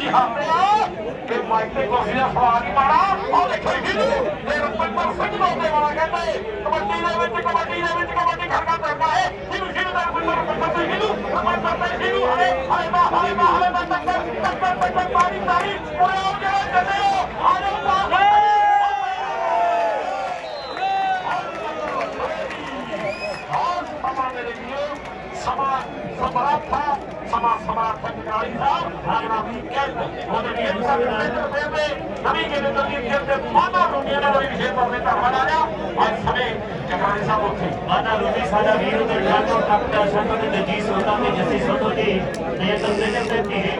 ਜੀ ਆ ਕਿ ਮਾਈਕ ਤੇ ਕੁਰਸੀ ਦਾ ਸਵਾਲ ਹੀ ਮਾਰਾ ਉਹ ਦੇਖੋ ਹਿਲੂ ਤੇ ਰੁਪਿੰਦਰ ਸਿੰਘ ਲੋਦੇ ਵਾਲਾ ਕਹਿੰਦੇ ਕਬੱਡੀ ਦੇ ਵਿੱਚ ਕਬੱਡੀ ਦੇ ਵਿੱਚ ਕਬੱਡੀ ਖੜਕਾ ਕਰਦਾ ਹੈ ਹਿਲੂ ਹਿਲੂ ਦਾ ਰੁਪਿੰਦਰ ਸਿੰਘ ਹਿਲੂ ਰੁਪਿੰਦਰ ਸਿੰਘ ਹਿਲੂ ਹਲੇ ਹਲੇ ਬਾ ਹਲੇ ਬਾ ਹਲੇ ਬਾ ਟੱਕਰ ਟੱਕਰ ਟੱਕਰ ਪਾਰੀ ਪਾਰੀ ਉਰੇ ਆਓ ਜਿਹੜਾ ਚੱਲੇ ਹੋ। ਆ ਜਾਓ ਬਾਹਰ ਔਰ ਸਮਾਂ ਮੇਰੇ ਵੀਰੋ ਸਮਾਂ ਸਮਰਾਥਾ ਸਮਾਂ ਸਮਰਾਥਾ ਨਿਕਾਲੀ ਸਾਹਿਬ। ਆਗਰਾ ਵੀ ਕਹਿੰਦੇ ਉਹਦੇ ਵੀ ਇੱਕ ਸਾਡੇ ਦੇ ਦੇ ਨਵੀਂ ਕਿਹਦੇ ਤੋਂ ਦੀ ਖੇਡ ਦੇ ਮਾਨਾ ਰੁਪਈਆ ਨਾਲ ਵੀ ਵਿਸ਼ੇਸ਼ ਤੌਰ ਤੇ ਧੰਨਵਾਦ ਆ ਰਿਹਾ ਅੱਜ ਸਮੇਂ ਚਕਰਾਲੀ ਸਾਹਿਬ ਉੱਥੇ ਮਾਤਾ ਰੂਪੀ ਸਾਡਾ ਵੀਰ ਦੇ ਠਾਕੁਰ ਟੱਕਰ ਸੰਗਤ ਦੇ ਜੀ ਸੋਤਾ ਦੇ ਜੱਸੀ ਸੋਤੋ ਜੀ ਤੇ ਤੰਦੇ ਦੇ ਤੇ ਧੀਰੇ ਨੇ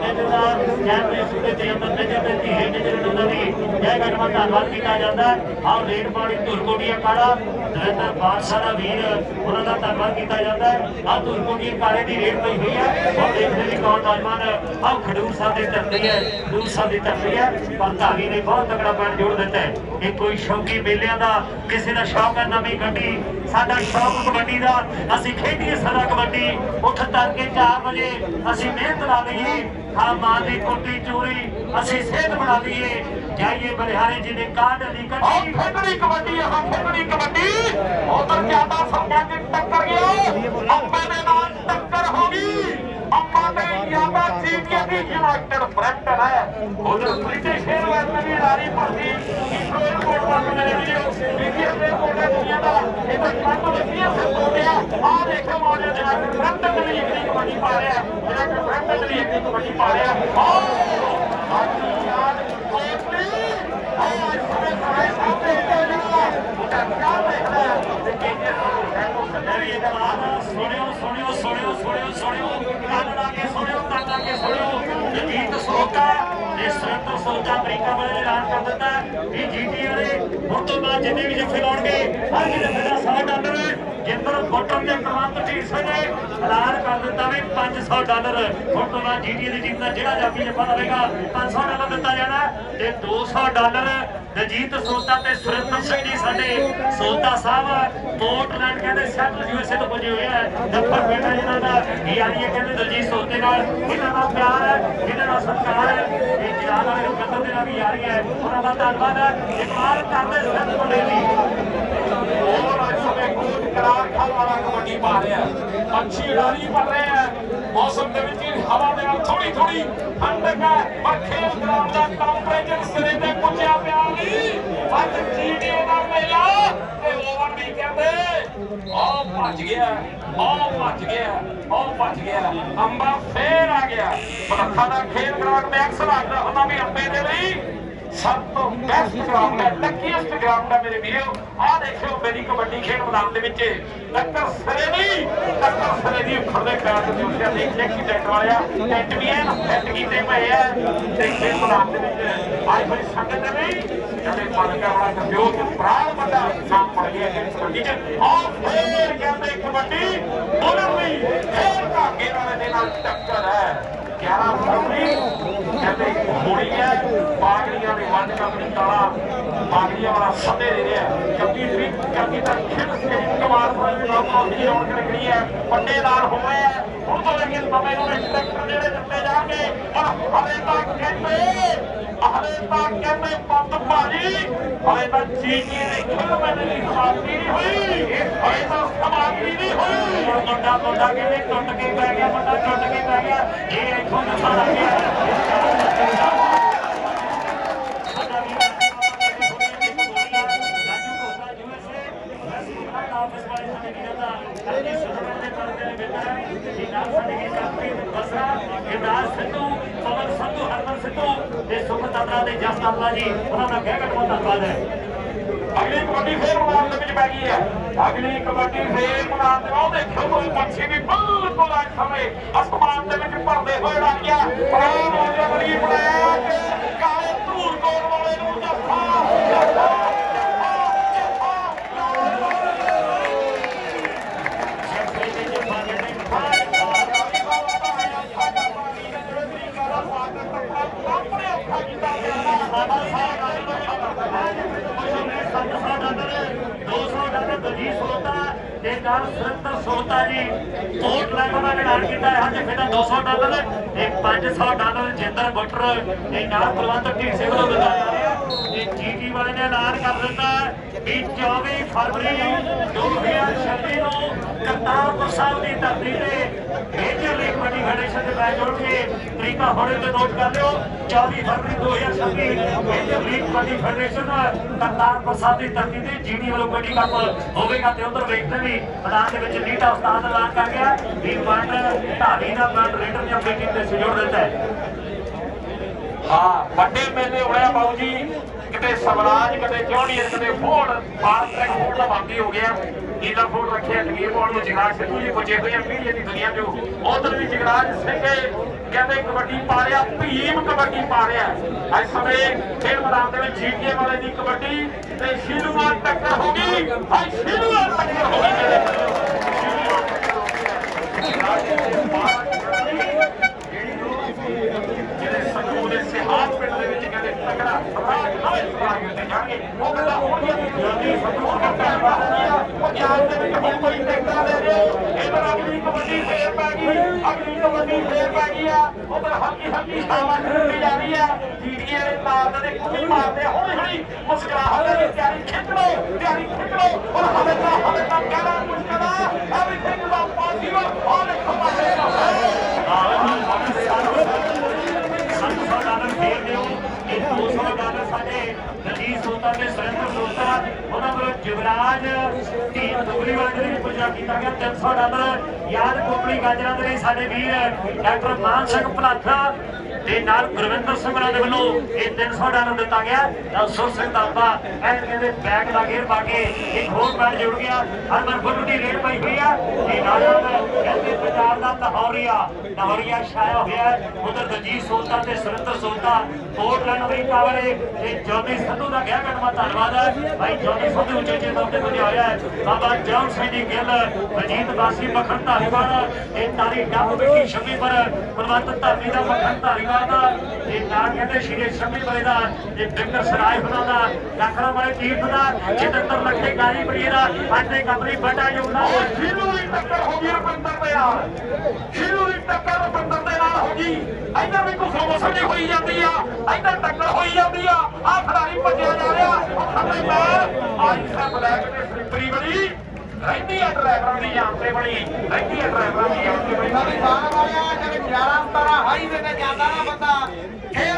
ਜਦਾ ਜੈ ਤੇ ਧੰਨਵਾਦ ਕੀਤਾ ਜਾਂਦਾ ਆਹ ਰੇਡ ਪਾਣੀ ਧੁਰਕੋਟੀਆ ਕਾਲਾ ਨਰਿੰਦਰ ਬਾਦਸ਼ਾਹ ਦਾ ਵੀਰ, ਉਹਨਾਂ ਦਾ ਧੰਨਵਾਦ ਕੀਤਾ ਜਾਂਦਾ ਆਹ ਧੁਰਕੋਟੀਆ ਕਾਲੇ ਦੀ ਰੇਡ ਪਈ ਹੋਈ ਹੈ। ਔਰ ਦੇਖਦੇ ਵੀ ਕੌਣ ਨੌਜਵਾਨ ਆਹ ਖਡੂਰ ਸਾਹਿਬ ਦੀ ਧਰਤੀ ਹੈ ਖਡੂਰ ਸਾਹਿਬ ਦੀ ਧਰਤੀ ਹੈ। ਪਰ ਧਾਗੀ ਨੇ ਬਹੁਤ ਤਕੜਾ ਪੈਣ ਜੋੜ ਦਿੱਤਾ ਹੈ। ਇਹ ਕੋਈ ਸ਼ੌਕੀ ਮੇਲਿਆਂ ਦਾ, ਕਿਸੇ ਦਾ ਸ਼ੌਕ ਹੈ ਨਵੀਂ ਗੱਡੀ। ਸਾਡਾ ਸ਼ੌਕ ਕਬੱਡੀ ਦਾ। ਅਸੀਂ ਖੇਡੀਏ ਸਾਰਾ ਕਬੱਡੀ। ਉੱਠ ਤੜਕੇ 4 ਵਜੇ ਅਸੀਂ ਮਿਹਨਤ ਲਾ ਲਈਏ। ਹਾਂ ਮਾਂ ਦੀ ਕੋਟੀ ਚੋਰੀ ਅਸੀਂ ਸਿਹਤ ਬਣਾ ਲਈਏ। ਜਾਈਏ ਬਲਿਹਾਰੇ ਜੀ ਦੇ ਕਾਢ ਦੀ ਆਹ ਕੱਢੀ ਖੇਡਣੀ ਕਬੱਡੀ ਆਹ ਖੇਡਣੀ ਕਬੱਡੀ। ਉਧਰ ਜ਼ਿਆਦਾ ਸੰਬੰਧਿਤ ਟੱਕਰ ਗਿਆ। ਅੰਬੇ ਦੇ ਨਾਲ ਟੱਕਰ ਹੋ ਗਈ। ਅੰਬਾ ਤੇ ਜ਼ਿਆਦਾ ਚੀਟੀਆਂ ਦੀ ਯੂਨਾਈਟਿਡ ਬ੍ਰੈਂਟਨ ਹੈ। ਉਧਰ ਬ੍ਰਿਟਿਸ਼ 에ਅਰਵੇਜ਼ ਦੀ ਰਾਰੀ ਭਰਤੀ। 에ਅਰਪੋਰਟ ਵੱਲ ਮੇਰੇ ਵੀਰੋ ਬੀਬੀਐਸ ਦੇ ਕੋਟੇ ਦੁਨੀਆ ਦਾ ਇਹ ਤਾਂ ਕੱਟ ਵਧੀਆ ਸੇ ਕੋਟਿਆ ਆਹ ਦੇਖੋ ਮੌਜੂਦ ਜਿਹੜਾ ਬ੍ਰੈਂਟਨ ਦੀ ਲੀਗ ਕਬੱਡੀ ਪਾ ਰਿਹਾ ਜਿਹੜਾ ਬ੍ਰੈਂਟਨ ਦੀ ਲੀਗ ਕਬੱਡੀ ਪਾ ਰਿਹਾ ਆਹ ਅੱਜ ਯਾਦ ਕੋਟਲੀ ਆਹ ਇਸ ਸਮੇਂ ਸਾਰੇ ਸਾਹਮਣੇ ਜਿਹੜਾ ਉਹਦਾ ਕਿਆ ਦੇਖਦਾ ਹੈ ਤੇ ਕਿੰਨੇ ਮੇਰੀ ਜਵਾਨ ਸੁਰਤ ਸੋਤਾ ਅਮਰੀਕਾ ਐਲਾਨ ਕਰ ਦਿੱਤਾ। ਵੀ ਜੀਟੀ ਵਾਲੇ ਹੁਣ ਤੋਂ ਬਾਅਦ ਜਿੰਨੇ ਵੀ ਜੱਫੇ ਲਾਉਣਗੇ, ਹਰ ਜੱਫੇ ਦਾ 100 ਡਾਲਰ ਜਿੰਦਰ ਬੋਟਮ ਦੇ ਕਮਾਂਡ ਢੀਸੇ ਨੇ ਐਲਾਨ ਕਰ ਦਿੱਤਾ ਵੀ 500 ਡਾਲਰ। ਹੁਣ ਤੋਂ ਬਾਅਦ ਜੀਟੀ ਦੀ ਟੀਮ ਦਾ ਜਿਹੜਾ ਜਾਫੀ ਜੱਫਾ ਲਵੇਗਾ 500 ਡਾਲਰ ਦਿੱਤਾ ਜਾਣਾ ਤੇ 200 ਡਾਲਰ ਦਜੀਤ ਸੋਤਾ ਤੇ ਸੁਰਿੰਦਰ ਸਿੰਘ ਜੀ ਸਾਡੇ ਸੋਤਾ ਸਾਹਿਬ ਪੋਰਟਲੈਂਡ ਕਹਿੰਦੇ ਸੈਂਟਰਲ ਯੂਐਸਏ ਤੋਂ ਪੁੱਜੇ ਹੋਏ ਆ। ਨੰਬਰ ਪਿੰਡ ਇਹਨਾਂ ਦਾ ਯਾਨੀ ਇਹ ਕਹਿੰਦੇ ਦਲਜੀਤ ਸੋਤੇ ਨਾਲ। ਇਹਨਾਂ ਦਾ ਪਿਆਰ ਹੈ ਇਹਨਾਂ ਦਾ ਸਤਿਕਾਰ ਹੈ ਇਹ ਜਿਰਾਦ ਵਾਲੇ ਨੂੰ ਕਦਰ ਦੇ ਨਾਲ ਵੀ ਯਾਰੀ ਹੈ ਉਹਨਾਂ ਦਾ ਧੰਨਵਾਦ ਹੈ ਇਕਬਾਲ ਕਰਦੇ ਸੰਤ ਮੁੰਡੇ ਦੀ ਸਮੇਂ ਵਾਲਾ ਕਬੱਡੀ ਪਾ ਰਿਹਾ ਪੰਛੀ ਉਡਾਰੀ ਪੜ ਰਹੇ ਆ ਮੌਸਮ ਦੇ ਵਿੱਚ ਹਵਾ ਦੇ ਨਾਲ ਥੋੜੀ ਥੋੜੀ ਠੰਡਕ ਹੈ ਪਰ ਖੇਲ ਗਰਾਊਂਡ ਦਾ ਟੈਂਪਰੇਚਰ ਸਿਰੇ ਤੇ ਪੁੱਜਿਆ ਪਿਆ ਨਹੀਂ ਅੱਜ ਜੀਡੀਏ ਦਾ ਮੇਲਾ ਤੇ ਓਵਰ ਵੀ ਕਹਿੰਦੇ ਆਹ ਭੱਜ ਗਿਆ ਆਹ ਭੱਜ ਗਿਆ ਆਹ ਭੱਜ ਗਿਆ ਅੰਬਾ ਫੇਰ ਆ ਗਿਆ। ਮਨੱਖਾ ਦਾ ਖੇਲ ਗਰਾਊਂਡ ਮੈਂ ਅਕਸਰ ਆਖਦਾ ਹੁੰਦਾ ਵੀ ਅੰਬੇ ਦੇ ਲਈ। ਸਭ ਤੋਂ ਬੈਸਟ ਗਰਾਊਂਡ ਹੈ ਲੱਕੀਐਸਟ ਗਰਾਊਂਡ ਹੈ ਮੇਰੇ ਵੀਰੋ। ਆਹ ਦੇਖਿਓ, ਮੇਰੀ ਕਬੱਡੀ ਖੇਡ ਮੈਦਾਨ ਦੇ ਵਿੱਚ ਟੱਕਰ ਸਰੇ ਨਹੀਂ ਟੱਕਰ ਸਰੇ ਦੀ ਖੜਦੇ ਪੈਰ ਤੇ ਉੱਠਿਆ ਦੇਖ ਲੈ ਕੀ ਟੈਂਟ ਵਾਲਿਆ। ਟੈਂਟ ਵੀ ਐਨ ਸੈੱਟ ਕੀਤੇ ਪਏ ਆ। ਤੇ ਖੇਡ ਮੈਦਾਨ ਦੇ ਵਿੱਚ ਅੱਜ ਬੜੀ ਸੰਗਤ ਹੈ ਨਹੀਂ ਜਿਹੜੇ ਮਨ ਕਾ ਬੜਾ ਕੰਦਿਓ ਤੇ ਪ੍ਰਾਣ ਵੱਡਾ ਨਾਮ ਪੜ ਗਿਆ ਹੈ ਕਬੱਡੀ ਚ। ਆਹ ਫੇਰ ਕਹਿੰਦੇ ਕਬੱਡੀ ਬੋਲਰ ਲਈ ਫੇਰ ਧਾਗੇ ਵਾਲੇ ਦੇ ਨਾਲ ਟੱਕਰ ਹੈ। 11 ਫਰਵਰੀ ਕਹਿੰਦੇ ਹੋਣੀ ਹੈ ਬਾਗੜੀਆਂ ਦੇ ਵੰਡ ਕੰਪਨੀ ਕਾਲਾ ਬਾਗੜੀਆਂ ਵਾਲਾ ਸੱਦੇ ਦੇ ਰਿਹਾ ਕਿਉਂਕਿ ਵੀ ਕਿਉਂਕਿ ਤਾਂ ਖੇਡ ਸੇ ਕਮਾਲ ਹੋਈ ਲੋਕ ਦੀ ਰੌਣਕ ਨਿਕਲੀ ਹੈ ਵੱਡੇ ਨਾਲ ਹੋਏ ਹੈ ਹੁਣ ਤੋਂ ਲੈ ਕੇ ਨਵੇਂ ਨੂੰ ਇੰਸਪੈਕਟਰ ਜਿਹੜੇ ਦਿੱਤੇ ਜਾਣਗੇ ਔਰ ਹਲੇ ਤੱਕ ਕਹਿੰਦੇ ਹਲੇ ਤੱਕ ਕਹਿੰਦੇ ਪੰਤ ਭਾਜੀ ਹਲੇ ਤੱਕ ਜੀਟੀ ਦੇ ਖੇਡ ਮੈਦਾਨ ਦੀ ਸਮਾਪਤੀ ਨਹੀਂ ਹੋਈ ਹਲੇ ਤਾਂ ਸਮਾਪਤੀ ਨਹੀਂ ਹੋਈ ਹੁਣ ਮੁੰਡਾ ਮੁੰਡਾ ਕਹਿੰਦੇ ਟੁੱਟ ਕੇ ਪੈ ਗਿਆ ਮੁੰਡਾ ਟੁੱਟ ਕੇ ਪੈ ਗਿਆ ਇਹ ਇੱਥੋਂ ਨਸਾ ਲੱਗ ਗਿਆ ਸਾਡਾ ਵੀ Raju Kota USA west office ਵਾਲੇ ਸਾਡੇ ਵੀਰਾਂ ਦਾ ਸਾਡੇ ਸੁਣਨ ਦੇ ਪਰਦੇ ਦੇ ਵਿੱਚ ਇਹ ਨਾਲ ਸਾਡੇ ਕੀ ਕੰਪਨੀ ਬਸਰਾ ਗਿਰਦਾਰ ਸਿੱਧੂ ਪਵਨ ਸੰਧੂ ਹਰਮਨ ਸਿੱਧੂ ਤੇ ਸੁਖ ਤੰਦਰਾ ਦੇ ਜਸ ਤੰਦਰਾ ਜੀ, ਉਹਨਾਂ ਦਾ ਗਹਿ ਬਹੁਤ ਧੰਨਵਾਦ ਹੈ। ਅਗਲੀ ਕਬੱਡੀ ਫੇਰ ਮੈਦਾਨ ਦੇ ਵਿੱਚ ਪੈ ਗਈ ਹੈ। ਅਗਲੀ ਕਬੱਡੀ ਫੇਰ ਮੈਦਾਨ ਦੇ ਉਹ ਦੇਖੋ ਪੰਛੀ ਵੀ ਬਿਲਕੁਲ ਇਸ ਸਮੇਂ। ਅਸਮਾਨ ਦੇ ਵਿੱਚ ਭਰਦੇ ਹੋਏ ਲੱਗ ਪ੍ਰਾਣ ਹੋ ਜਾ ਬੜੀ ਬਲੈਕ ਕਾਲੇ ਧੂਰ ਕੋਲ ਵਾਲੇ ਨੂੰ ਜੱਫਾ ਜੱਫਾ ਜੱਫਾ ਦੋ ਦਲਜੀਤ ਸੋਤਾ ਤੇ ਨਾਲ ਸੁਰਿੰਦਰ ਸੋਤਾ ਜੀ ਕੋਟ ਲੈਵਲ ਦਾ ਐਲਾਨ ਕੀਤਾ ਹੈ ਹਰ ਜੱਫੇ ਦਾ 200 ਡਾਲਰ ਤੇ 500 ਡਾਲਰ ਜਿੰਦਰ ਬਟਰ ਤੇ ਨਾਲ ਕੁਲਵੰਤ ਢੀਸੇ ਵੱਲੋਂ ਦਿੱਤਾ ਜਾ ਰਿਹਾ ਤੇ ਜੀਟੀ ਵਾਲੇ ਨੇ ਐਲਾਨ ਕਰ ਦਿੱਤਾ। ਹੈ ਵੀ 24 ਫਰਵਰੀ 2026 ਨੂੰ ਕਰਤਾਰਪੁਰ ਸਾਹਿਬ ਦੀ ਧਰਤੀ ਤੇ ਮੇਜਰ ਲੀਗ ਕਬੱਡੀ ਫੈਡਰੇਸ਼ਨ ਦੇ ਮੈਚ ਹੋਣਗੇ। ਤਰੀਕਾ ਹੁਣੇ ਤੇ ਨੋਟ ਕਰ ਲਿਓ। 24 ਫਰਵਰੀ 2026 major league kabaddi federation Kartarpur Sahib ਦੀ ਧਰਤੀ ਤੇ ਜੀਡੀ ਵੱਲੋਂ ਕਬੱਡੀ ਕੱਪ ਹੋਵੇਗਾ ਤੇ ਉਧਰ ਵੇਖਦੇ ਵੀ ਮੈਦਾਨ ਦੇ ਵਿੱਚ ਨੀਟਾ ਉਸਤਾਦ ਐਲਾਨ ਕਰ ਗਿਆ। ਵੀ ਵੰਡ ਢਾਲੀ ਦਾ ਵੰਡ ਰੇਡਰ ਨੇ ਆਪਣੀ ਟੀਮ ਦੇ ਸਹਿਯੋਗ ਦਿੱਤਾ ਹੈ। ਹਾਂ, ਵੱਡੇ ਮੇਲੇ ਹੋਇਆ ਬਾਬੂ ਜੀ। ਕਿਤੇ ਸਵਰਾਜ, ਕਿਤੇ ਜੌਨੀਅਰ ਕਿਤੇ ਫੋਰਡ ਫਾਸਟ ਟਰੈਕ ਫੋਰਡ ਦਾ ਬਾਕੀ ਹੋ ਗਿਆ। ਨੀਲਾ ਫੋਰਡ ਰੱਖਿਆ ਟੀਮ ਪਾਉਣ ਨੂੰ ਜਗਰਾਜ ਸਿੱਧੂ ਜੀ ਪੁੱਜੇ ਹੋਏ ਆ, ਮੀਡੀਆ ਦੀ ਦੁਨੀਆ ਚੋਂ। ਉਧਰ ਵੀ ਜਗਰਾਜ ਸਿੰਘ ਕਹਿੰਦੇ ਕਬੱਡੀ ਪਾ ਰਿਹਾ, ਭੀਮ ਕਬੱਡੀ ਪਾ ਰਿਹਾ। ਅੱਜ ਸਮੇਂ ਖੇਡ ਮੈਦਾਨ ਦੇ ਵਿੱਚ ਜੀਟੀਏ ਵਾਲੇ ਦੀ ਕਬੱਡੀ ਤੇ ਸ਼ੀਲੂਵਾਲ ਟੱਕਰ ਹੋ ਗਈ। ਅੱਜ ਸ਼ੀਲੂਵਾਲ ਟੱਕਰ ਹੋ ਗਈ। ਮੇਰੇ ਜਿਹੜੇ ਸੰਗਰੂਰ ਦੇ ਸਿਹਾਰ ਪਿੰਡ ਦੇ ਵਿੱਚ ਕਹਿੰਦੇ ਤਕੜਾ ਸਮਾਜ ਹਾਏ ਸਮਾਜ ਉੱਤੇ ਜਾਣਗੇ। ਉਹ ਕਹਿੰਦਾ, ਹੁਣ ਜੇ ਜਲਦੀ ਸੰਗਰੂਰ ਦਾ ਪੈਸਾ ہاں تے ہن کوئی پتا نہیں اے ہن اگلی کبڈی پھر پے گئی اگلی کبڈی پھر پے گئی اے اوبر ہکی ہکی خاماں چلدی جا رہی ہے جی ڈی آر طالب دے کچھ مار تے ہن ہن مسکراہت دی تیاری کھٹڑو تیاری کھٹڑو ہن ہن دا ہن دا کالا مصطبا اب ٹھیک ہوا ਟੀਮ ਦੁਗਲੀ ਵਾਲੇ ਦੇ ਕੀਤਾ ਗਿਆ 300 ਡਾਲਰ ਯਾਦ ਕੋਪਲੀ ਗਾਜਰਾਂ ਦੇ ਲਈ ਸਾਡੇ ਵੀਰ ਡਾਕਟਰ ਮਾਨ ਸਿੰਘ ਭਲਾਖਾ ਤੇ ਨਾਲ ਗੁਰਵਿੰਦਰ ਸਿੰਘ ਦੇ ਵੱਲੋਂ ਇਹ 300 ਡਾਲਰ ਦਿੱਤਾ ਗਿਆ। ਸੁਰ ਸਿੰਘ ਦਾਬਾ ਐਨ ਕਹਿੰਦੇ ਬੈਗ ਦਾ ਗੇਰ ਪਾ ਕੇ ਇੱਕ ਹੋਰ ਬੈਗ ਜੁੜ ਗਿਆ। ਹਰਮਨ ਫੁੱਲੂ ਦੀ ਰੇਡ ਪਈ ਹੋਈ ਆ। ਇਹ ਨਾਲ ਕਹਿੰਦੇ ਪੰਜਾਬ ਦਾ ਲਾਹੌਰੀਆ ਲਾਹੌਰੀਆ ਛਾਇਆ ਹੋਇਆ ਉਧਰ ਦਜੀਤ ਸੋਤਾ ਤੇ ਸੁਰਿੰਦਰ ਸੋਤਾ ਪੋਰਟਲੈਂਡ ਅਮਰੀਕਾ ਵਾਲੇ ਤੇ। ਜੋਨੀ ਸੰਧੂ ਦਾ ਗਿਆ ਕਰਮਾ ਧੰਨਵਾਦ ਹੈ। ਭਾਈ ਜੋਨੀ ਸੰਧੂ ਉੱਚੇ ਉੱਚੇ ਤੌਰ ਤੇ ਬਣਿਆ ਹੋਇਆ ਹੈ। ਬਾਬਾ ਜੌਨ ਸਿੰਘ ਦੀ ਗਿੱਲ ਵਜੀਤ ਵਾਸੀ ਮੱਖਣ ਧਾਰੀਵਾਲ ਇਹ ਤਾਰੀ ਡੱਬ ਬੇਟੀ ਸ਼ਮੀ ਪਰ ਕੁਲਵੰਤ ਧਰਮੀ ਦਾ ਮੱਖਣ ਧਾਰੀਵਾਲ ਦਾ ਤੇ ਨਾਲ ਕਹਿੰਦੇ ਸ਼੍ਰੀ ਸ਼ਮੀ ਬਲੇ ਦਾ ਤੇ ਬਿੰਦਰ ਸਰਾਏ ਹੋਣਾ ਦਾ ਲੱਖਰਾਂ ਵਾਲੇ ਤੀਰਥ ਦਾ ਜਤਿੰਦਰ ਲੱਖੇ ਗਾਲੀ ਬੜੀ ਦਾ ਸਾਡੇ ਕੰਪਨੀ ਵੱਡਾ ਯੋਗਦਾਨ ਹੈ। ਦੀ ਟੱਕਰ ਹੋ ਗਈ ਰੁਪਿੰਦਰ ਦੇ ਨਾਲ। ਸ਼ੀਲੂ ਦੀ ਟੱਕਰ ਰੁਪਿੰਦਰ ਦੇ ਨਾਲ ਹੋ ਗਈ। ਇੱਧਰ ਵੀ ਕੁਸੋ ਮਸਲੀ ਹੋਈ ਜਾਂਦੀ ਆ। ਇੱਧਰ ਟੱਕਰ ਹੋਈ ਜਾਂਦੀ ਆ। ਆ ਖਿਡਾਰੀ ਭੱਜਿਆ ਜਾ ਰਿਹਾ। ਉਹ ਖੱਬੇ ਪੈਰ। ਆਈ ਸਾ ਬਲੈਕ ਤੇ ਸਲਿੱਪਰੀ ਬਣੀ। ਰਹਿੰਦੀ ਆ ਡਰਾਈਵਰਾਂ ਦੀ ਜਾਨ ਬਣੀ। ਰਹਿੰਦੀ ਆ ਡਰਾਈਵਰਾਂ ਦੀ ਜਾਨ ਬਣੀ। ਨਵੀਂ ਬਾਣ ਵਾਲਿਆ ਜਦ 11 17 ਹਾਈਵੇ ਤੇ ਜਾਂਦਾ ਨਾ ਬੰਦਾ, ਫਿਰ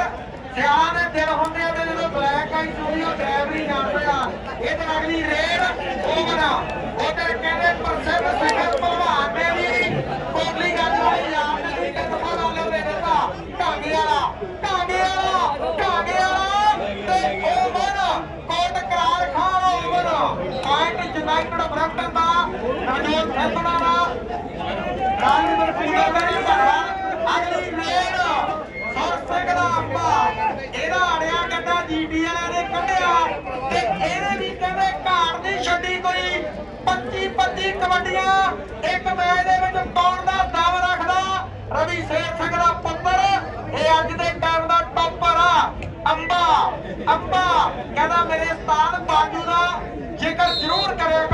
ਸਿਆਣਾ ਦੇ ਦਿਲ ਹੁੰਦੇ ਆ ਤੇ ਜਦੋਂ ਬਲੈਕ ਆਈ ਚੋਰੀ ਉਹ ਡਰਾਈਵਰੀ ਜਾਣਦੇ ਆ ਇਹ ਅਗਲੀ ਰੇਡ ਉਹ ਬਣਾ ਉਧਰ ਕਹਿੰਦੇ ਪ੍ਰਸਿੱਧ ਸਿਖਰ ਭਲਵਾਨ ਨੇ ਵੀ ਕੋਟਲੀ ਗੱਜ ਵਾਲੀ ਯਾਰ ਨੇ ਵੀ ਕਿ ਤਫਾ ਨਾਲ ਦਿੱਤਾ। ਢਾਂਗੇ ਵਾਲਾ ਢਾਂਗੇ ਵਾਲਾ ਢਾਂਗੇ ਵਾਲਾ। ਤੇ ਉਹ ਬਣ ਕੋਟ ਕਰਾਰ ਖਾਨ ਉਹ ਬਣ ਪੁਆਇੰਟ ਯੂਨਾਈਟਿਡ ਬਰੈਂਪਟਨ ਦਾ ਨਵਜੋਤ ਸੈਂਪੜਾ ਦਾ ਪੂਰਾ ਕਰੀ ਧੰਨਵਾਦ ਅਗਲੀ ਰੇਡ ਸੁਰ ਦਾ ਅੱਪਾ ਇਹਦਾ ਅੜਿਆ ਕੱਢਾ ਜੀਟੀ ਵਾਲਿਆਂ ਨੇ ਕੱਢਿਆ ਤੇ ਇਹਨੇ ਵੀ ਕਹਿੰਦੇ ਘਾਟ ਨਹੀਂ ਛੱਡੀ ਕੋਈ 25 25 ਕਬੱਡੀਆਂ, ਇੱਕ ਮੈਚ ਦੇ ਵਿੱਚ ਪਾਉਣ ਦਾ ਦਾਅਵਾ ਰੱਖਦਾ ਰਵੀ ਸ਼ੇਰ ਸਿੰਘ ਦਾ ਪੁੱਤਰ, ਇਹ ਅੱਜ ਦੇ ਟਾਈਮ ਦਾ ਟੌਪਰ ਆ। ਅੰਬਾ ਅੰਬਾ, ਕਹਿੰਦਾ ਮੇਰੇ ਉਸਤਾਦ ਬਾਜੂ ਦਾ ਜ਼ਿਕਰ ਜ਼ਰੂਰ ਕਰਿਆ